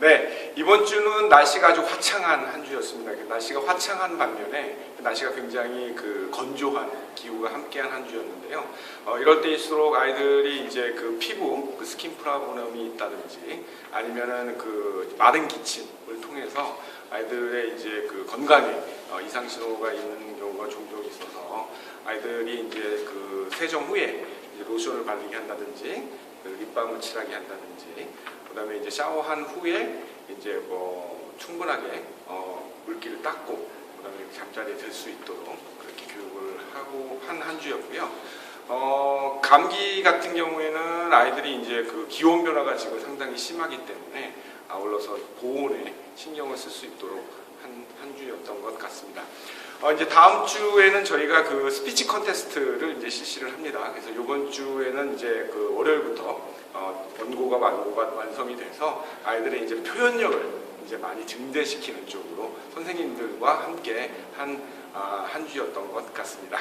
네, 이번 주는 날씨가 아주 화창한 한 주였습니다. 그 날씨가 화창한 반면에 그 날씨가 굉장히 그 건조한 기후가 함께한 한 주였는데요. 어, 이럴 때일수록 아이들이 이제 그 피부, 그 스킨 프라브럼이 있다든지 아니면은 그 마른 기침을 통해서 아이들의 이제 그 건강에 어, 이상 신호가 있는 경우가 종종 있어서 아이들이 이제 그 세정 후에 이제 로션을 바르게 한다든지 그 립밤을 칠하게 한다든지 그다음에 이제 샤워한 후에 이제 뭐 충분하게 어, 물기를 닦고 그다음에 잠자리에 들 수 있도록 그렇게 교육을 하고 한 한 주였고요. 어, 감기 같은 경우에는 아이들이 이제 그 기온 변화가 지금 상당히 심하기 때문에 아울러서 보온에 신경을 쓸 수 있도록 한, 한 주였던 것 같습니다. 어, 이제 다음 주에는 저희가 그 스피치 컨테스트를 이제 실시를 합니다. 그래서 이번 주에는 이제 그 월요일부터 어, 원고가 완고가 완성이 돼서 아이들의 이제 표현력을 이제 많이 증대시키는 쪽으로 선생님들과 함께 한, 아, 한 주였던 것 같습니다.